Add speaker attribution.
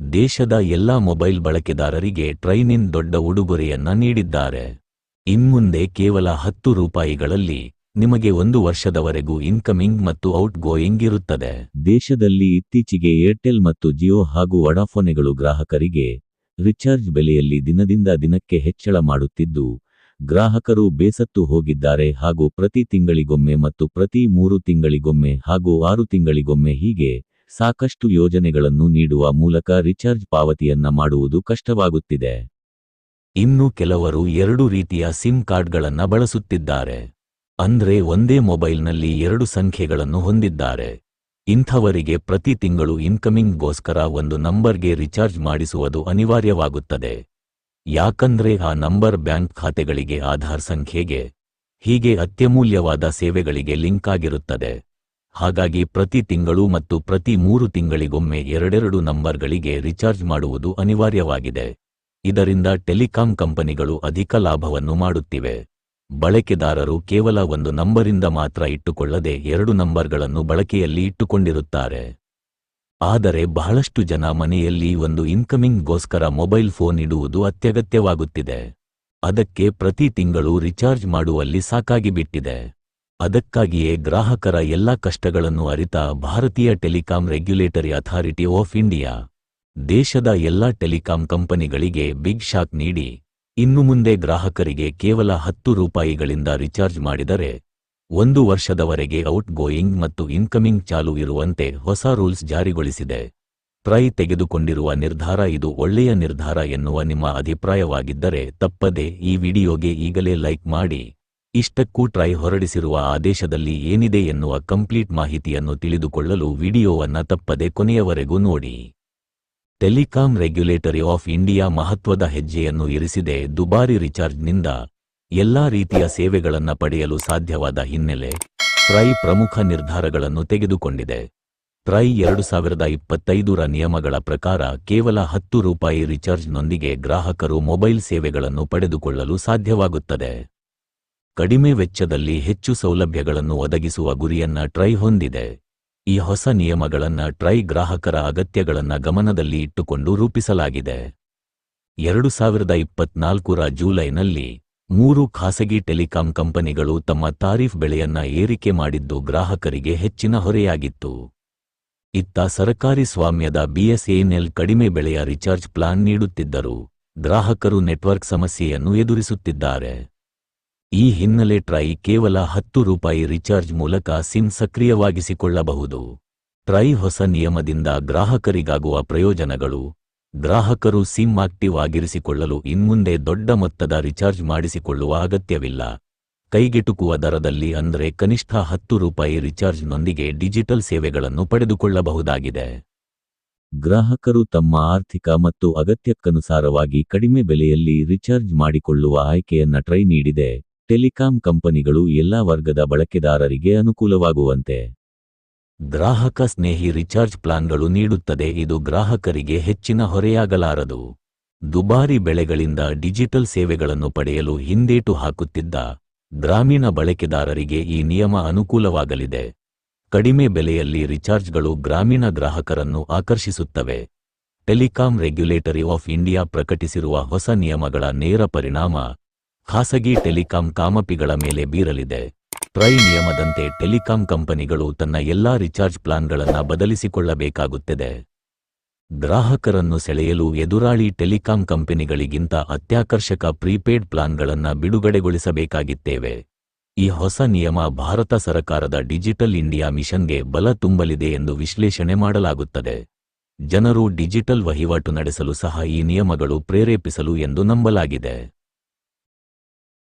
Speaker 1: ದೇಶದ ಎಲ್ಲಾ ಮೊಬೈಲ್ ಬಳಕೆದಾರರಿಗೆ ಟ್ರೈನಿನ್ ದೊಡ್ಡ ಉಡುಗೊರೆಯನ್ನ ನೀಡಿದ್ದಾರೆ. ಇನ್ಮುಂದೆ ಕೇವಲ ಹತ್ತು ರೂಪಾಯಿಗಳಲ್ಲಿ ನಿಮಗೆ ಒಂದು ವರ್ಷದವರೆಗೂ ಇನ್ಕಮಿಂಗ್ ಮತ್ತು ಔಟ್ ಗೋಯಿಂಗ್ ಇರುತ್ತದೆ. ದೇಶದಲ್ಲಿ ಇತ್ತೀಚೆಗೆ ಏರ್ಟೆಲ್ ಮತ್ತು ಜಿಯೋ ಹಾಗೂ ವಡಾಫೋನೆಗಳು ಗ್ರಾಹಕರಿಗೆ ರಿಚಾರ್ಜ್ ಬೆಲೆಯಲ್ಲಿ ದಿನದಿಂದ ದಿನಕ್ಕೆ ಹೆಚ್ಚಳ ಮಾಡುತ್ತಿದ್ದು, ಗ್ರಾಹಕರು ಬೇಸತ್ತು ಹೋಗಿದ್ದಾರೆ ಹಾಗೂ ಪ್ರತಿ ತಿಂಗಳಿಗೊಮ್ಮೆ ಮತ್ತು ಪ್ರತಿ ಮೂರು ತಿಂಗಳಿಗೊಮ್ಮೆ ಹಾಗೂ ಆರು ತಿಂಗಳಿಗೊಮ್ಮೆ ಹೀಗೆ ಸಾಕಷ್ಟು ಯೋಜನೆಗಳನ್ನು ನೀಡುವ ಮೂಲಕ ರಿಚಾರ್ಜ್ ಪಾವತಿಯನ್ನ ಮಾಡುವುದು ಕಷ್ಟವಾಗುತ್ತಿದೆ. ಇನ್ನು ಕೆಲವರು ಎರಡು ರೀತಿಯ ಸಿಮ್ ಕಾರ್ಡ್ಗಳನ್ನ ಬಳಸುತ್ತಿದ್ದಾರೆ. ಅಂದ್ರೆ ಒಂದೇ ಮೊಬೈಲ್ನಲ್ಲಿ ಎರಡು ಸಂಖ್ಯೆಗಳನ್ನು ಹೊಂದಿದ್ದಾರೆ. ಇಂಥವರಿಗೆ ಪ್ರತಿ ತಿಂಗಳು ಇನ್ಕಮಿಂಗ್ಗೋಸ್ಕರ ಒಂದು ನಂಬರ್ಗೆ ರಿಚಾರ್ಜ್ ಮಾಡಿಸುವುದು ಅನಿವಾರ್ಯವಾಗುತ್ತದೆ. ಯಾಕಂದ್ರೆ ಆ ನಂಬರ್ ಬ್ಯಾಂಕ್ ಖಾತೆಗಳಿಗೆ ಆಧಾರ್ ಸಂಖ್ಯೆಗೆ ಹೀಗೆ ಅತ್ಯಮೂಲ್ಯವಾದ ಸೇವೆಗಳಿಗೆ ಲಿಂಕ್ ಆಗಿರುತ್ತದೆ. ಹಾಗಾಗಿ ಪ್ರತಿ ತಿಂಗಳು ಮತ್ತು ಪ್ರತಿ ಮೂರು ತಿಂಗಳಿಗೊಮ್ಮೆ ಎರಡೆರಡು ನಂಬರ್ಗಳಿಗೆ ರಿಚಾರ್ಜ್ ಮಾಡುವುದು ಅನಿವಾರ್ಯವಾಗಿದೆ. ಇದರಿಂದ ಟೆಲಿಕಾಂ ಕಂಪನಿಗಳು ಅಧಿಕ ಲಾಭವನ್ನು ಮಾಡುತ್ತಿವೆ. ಬಳಕೆದಾರರು ಕೇವಲ ಒಂದು ನಂಬರಿಂದ ಮಾತ್ರ ಇಟ್ಟುಕೊಳ್ಳದೆ ಎರಡು ನಂಬರ್ಗಳನ್ನು ಬಳಕೆಯಲ್ಲಿ ಇಟ್ಟುಕೊಂಡಿರುತ್ತಾರೆ. ಆದರೆ ಬಹಳಷ್ಟು ಜನ ಮನೆಯಲ್ಲಿ ಒಂದು ಇನ್ಕಮಿಂಗ್ಗೋಸ್ಕರ ಮೊಬೈಲ್ ಫೋನ್ ಇಡುವುದು ಅತ್ಯಗತ್ಯವಾಗುತ್ತಿದೆ. ಅದಕ್ಕೆ ಪ್ರತಿ ತಿಂಗಳು ರಿಚಾರ್ಜ್ ಮಾಡುವಲ್ಲಿ ಸಾಕಾಗಿಬಿಟ್ಟಿದೆ. ಅದಕ್ಕಾಗಿಯೇ ಗ್ರಾಹಕರ ಎಲ್ಲಾ ಕಷ್ಟಗಳನ್ನು ಅರಿತ ಭಾರತೀಯ telecom regulatory authority of India, ದೇಶದ ಎಲ್ಲಾ ಟೆಲಿಕಾಂ ಕಂಪನಿಗಳಿಗೆ ಬಿಗ್ ಶಾಕ್ ನೀಡಿ, ಇನ್ನು ಮುಂದೆ ಗ್ರಾಹಕರಿಗೆ ಕೇವಲ ಹತ್ತು ರೂಪಾಯಿಗಳಿಂದ ರಿಚಾರ್ಜ್ ಮಾಡಿದರೆ, ಒಂದು ವರ್ಷದವರೆಗೆ ಔಟ್ ಗೋಯಿಂಗ್ ಮತ್ತು ಇನ್ಕಮಿಂಗ್ ಚಾಲು ಇರುವಂತೆ ಹೊಸ ರೂಲ್ಸ್ ಜಾರಿಗೊಳಿಸಿದೆ. ಟ್ರೈ ತೆಗೆದುಕೊಂಡಿರುವ ನಿರ್ಧಾರ ಇದು ಒಳ್ಳೆಯ ನಿರ್ಧಾರ ಎನ್ನುವ ನಿಮ್ಮ ಅಭಿಪ್ರಾಯವಾಗಿದ್ದರೆ ತಪ್ಪದೆ ಈ ವಿಡಿಯೋಗೆ ಈಗಲೇ ಲೈಕ್ ಮಾಡಿ. ಇಷ್ಟಕ್ಕೂ ಟ್ರೈ ಹೊರಡಿಸಿರುವ ಆದೇಶದಲ್ಲಿ ಏನಿದೆ ಎನ್ನುವ ಕಂಪ್ಲೀಟ್ ಮಾಹಿತಿಯನ್ನು ತಿಳಿದುಕೊಳ್ಳಲು ವಿಡಿಯೋವನ್ನ ತಪ್ಪದೆ ಕೊನೆಯವರೆಗೂ ನೋಡಿ. ಟೆಲಿಕಾಂ ರೆಗ್ಯುಲೇಟರಿ ಆಫ್ ಇಂಡಿಯಾ ಮಹತ್ವದ ಹೆಜ್ಜೆಯನ್ನು ಇರಿಸಿದೆ. ದುಬಾರಿ ರಿಚಾರ್ಜ್ನಿಂದ ಎಲ್ಲಾ ರೀತಿಯ ಸೇವೆಗಳನ್ನು ಪಡೆಯಲು ಸಾಧ್ಯವಾದ ಹಿನ್ನೆಲೆ ಟ್ರೈ ಪ್ರಮುಖ ನಿರ್ಧಾರಗಳನ್ನು ತೆಗೆದುಕೊಂಡಿದೆ. ಟ್ರೈ ಎರಡು ಸಾವಿರದ ಇಪ್ಪತ್ತೈದರ ನಿಯಮಗಳ ಪ್ರಕಾರ ಕೇವಲ ಹತ್ತು ರೂಪಾಯಿ ರಿಚಾರ್ಜ್ನೊಂದಿಗೆ ಗ್ರಾಹಕರು ಮೊಬೈಲ್ ಸೇವೆಗಳನ್ನು ಪಡೆದುಕೊಳ್ಳಲು ಸಾಧ್ಯವಾಗುತ್ತದೆ. ಕಡಿಮೆ ವೆಚ್ಚದಲ್ಲಿ ಹೆಚ್ಚು ಸೌಲಭ್ಯಗಳನ್ನು ಒದಗಿಸುವ ಗುರಿಯನ್ನ ಟ್ರೈ ಹೊಂದಿದೆ. ಈ ಹೊಸ ನಿಯಮಗಳನ್ನ ಟ್ರೈ ಗ್ರಾಹಕರ ಅಗತ್ಯಗಳನ್ನ ಗಮನದಲ್ಲಿ ಇಟ್ಟುಕೊಂಡು ರೂಪಿಸಲಾಗಿದೆ. ಎರಡು ಸಾವಿರದ ಇಪ್ಪತ್ನಾಲ್ಕರ ಜೂಲೈನಲ್ಲಿ ಮೂರು ಖಾಸಗಿ ಟೆಲಿಕಾಂ ಕಂಪನಿಗಳು ತಮ್ಮ ತಾರೀಫ್ ಬೆಲೆಯನ್ನ ಏರಿಕೆ ಮಾಡಿದ್ದು ಗ್ರಾಹಕರಿಗೆ ಹೆಚ್ಚಿನ ಹೊರೆಯಾಗಿತ್ತು. ಇತ್ತ ಸರಕಾರಿ ಸ್ವಾಮ್ಯದ ಬಿಎಸ್ಎನ್ಎಲ್ ಕಡಿಮೆ ಬೆಲೆಯ ರಿಚಾರ್ಜ್ ಪ್ಲಾನ್ ನೀಡುತ್ತಿದ್ದರು ಗ್ರಾಹಕರು ನೆಟ್ವರ್ಕ್ ಸಮಸ್ಯೆಯನ್ನು ಎದುರಿಸುತ್ತಿದ್ದಾರೆ. ಈ ಹಿನ್ನೆಲೆ ಟ್ರೈ ಕೇವಲ ಹತ್ತು ರೂಪಾಯಿ ರಿಚಾರ್ಜ್ ಮೂಲಕ ಸಿಮ್ ಸಕ್ರಿಯವಾಗಿಸಿಕೊಳ್ಳಬಹುದು. ಟ್ರೈ ಹೊಸ ನಿಯಮದಿಂದ ಗ್ರಾಹಕರಿಗಾಗುವ ಪ್ರಯೋಜನಗಳು, ಗ್ರಾಹಕರು ಸಿಮ್ ಆಕ್ಟಿವ್ ಆಗಿರಿಸಿಕೊಳ್ಳಲು ಇನ್ಮುಂದೆ ದೊಡ್ಡ ಮೊತ್ತದ ರಿಚಾರ್ಜ್ ಮಾಡಿಸಿಕೊಳ್ಳುವ ಅಗತ್ಯವಿಲ್ಲ. ಕೈಗೆಟುಕುವ ದರದಲ್ಲಿ ಅಂದರೆ ಕನಿಷ್ಠ ಹತ್ತು ರೂಪಾಯಿ ರಿಚಾರ್ಜ್ನೊಂದಿಗೆ ಡಿಜಿಟಲ್ ಸೇವೆಗಳನ್ನು ಪಡೆದುಕೊಳ್ಳಬಹುದಾಗಿದೆ. ಗ್ರಾಹಕರು ತಮ್ಮ ಆರ್ಥಿಕ ಮತ್ತು ಅಗತ್ಯಕ್ಕನುಸಾರವಾಗಿ ಕಡಿಮೆ ಬೆಲೆಯಲ್ಲಿ ರಿಚಾರ್ಜ್ ಮಾಡಿಕೊಳ್ಳುವ ಆಯ್ಕೆಯನ್ನ ಟ್ರೈ ನೀಡಿದೆ. ಟೆಲಿಕಾಂ ಕಂಪನಿಗಳು ಎಲ್ಲಾ ವರ್ಗದ ಬಳಕೆದಾರರಿಗೆ ಅನುಕೂಲವಾಗುವಂತೆ. ಗ್ರಾಹಕ ಸ್ನೇಹಿ ರಿಚಾರ್ಜ್ ಪ್ಲಾನ್ಗಳು ನೀಡುತ್ತದೆ. ಇದು ಗ್ರಾಹಕರಿಗೆ ಹೆಚ್ಚಿನ ಹೊರೆಯಾಗಲಾರದು. ದುಬಾರಿ ಬೆಳೆಗಳಿಂದ ಡಿಜಿಟಲ್ ಸೇವೆಗಳನ್ನು ಪಡೆಯಲು ಹಿಂದೇಟು ಹಾಕುತ್ತಿದ್ದ ಗ್ರಾಮೀಣ ಬಳಕೆದಾರರಿಗೆ ಈ ನಿಯಮ ಅನುಕೂಲವಾಗಲಿದೆ. ಕಡಿಮೆ ಬೆಲೆಯಲ್ಲಿ ರಿಚಾರ್ಜ್ಗಳು ಗ್ರಾಮೀಣ ಗ್ರಾಹಕರನ್ನು ಆಕರ್ಷಿಸುತ್ತವೆ. ಟೆಲಿಕಾಂ ರೆಗ್ಯುಲೇಟರಿ ಆಫ್ ಇಂಡಿಯಾ ಪ್ರಕಟಿಸಿರುವ ಹೊಸ ನಿಯಮಗಳ ನೇರ ಪರಿಣಾಮ ಖಾಸಗಿ ಟೆಲಿಕಾಂ ಕಾಮಪಿಗಳ ಮೇಲೆ ಬೀರಲಿದೆ. ಟ್ರೈ ನಿಯಮದಂತೆ ಟೆಲಿಕಾಂ ಕಂಪನಿಗಳು ತನ್ನ ಎಲ್ಲಾ ರಿಚಾರ್ಜ್ ಪ್ಲಾನ್ಗಳನ್ನು ಬದಲಿಸಿಕೊಳ್ಳಬೇಕಾಗುತ್ತದೆ. ಗ್ರಾಹಕರನ್ನು ಸೆಳೆಯಲು ಎದುರಾಳಿ ಟೆಲಿಕಾಂ ಕಂಪನಿಗಳಿಗಿಂತ ಅತ್ಯಾಕರ್ಷಕ ಪ್ರೀಪೇಡ್ ಪ್ಲಾನ್ಗಳನ್ನು ಬಿಡುಗಡೆಗೊಳಿಸಬೇಕಾಗಿತ್ತೇವೆ. ಈ ಹೊಸ ನಿಯಮ ಭಾರತ ಸರಕಾರದ ಡಿಜಿಟಲ್ ಇಂಡಿಯಾ ಮಿಷನ್ಗೆ ಬಲ ತುಂಬಲಿದೆ ಎಂದು ವಿಶ್ಲೇಷಣೆ ಮಾಡಲಾಗುತ್ತದೆ. ಜನರು ಡಿಜಿಟಲ್ ವಹಿವಾಟು ನಡೆಸಲು ಸಹ ಈ ನಿಯಮಗಳು ಪ್ರೇರೇಪಿಸಲು ಎಂದು ನಂಬಲಾಗಿದೆ.